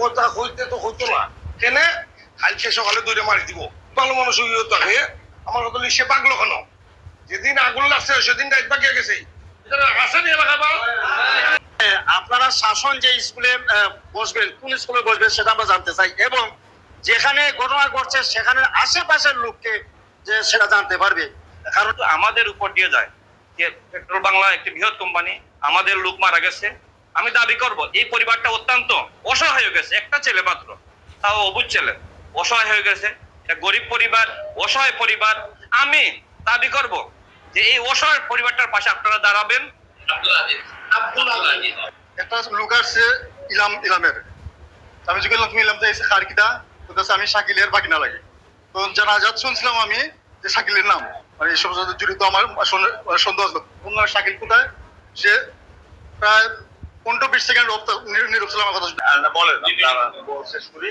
কথা হইতে তো হইতো না। কেন? কালকে সকালে দৌড়ে মারি দিব। ভালো মানুষ হইও তাকে আমার কথা সে পাগলো কেন? যেদিন আগুন লাগছে সেদিন রাত বাকিয়ে গেছে। আসেনি এলাকা বা? আপনারা শাসন যে স্কুলে বসবেন কোন স্কুলে বসবেন সেটা আমরা জানতে চাই। এবং যেখানে ঘটনা ঘটছে সেখানে আশেপাশের লোককে যে সেটা জানতে পারবে। কারণ আমাদের উপর দিয়ে যায়। যে পেট্রোল বাংলা একটি বৃহৎ কোম্পানি আমাদের লোক মারা গেছে। আমি দাবি করব এই পরিবারটা অত্যন্ত অসহায় হয়ে গেছে একটা ছেলে মাত্র তাও অবুজ ছেলে অসহায় হয়ে গেছে একটা গরিব পরিবার অসহায় পরিবার। আমি দাবি করব যে এই অসহায় পরিবারটার পাশে আপনারা দাঁড়াবেন। একটা লোক আসছে ইলাম ইলামের। আমি যখন তুমি ইলাম যাইছে খারকিটা তো আমি শাকিলের বাকিনা লাগে। তো জানাজাত শুনছিলাম আমি যে শাকিলের নাম। মানে এইসব সাথে জড়িত আমার সন্দেহ সন্দেহ শাকিল কোথায়? সে প্রায় পনেরো বিশ সেকেন্ড নিরূপ আমার কথা বলেন শেষ শুনি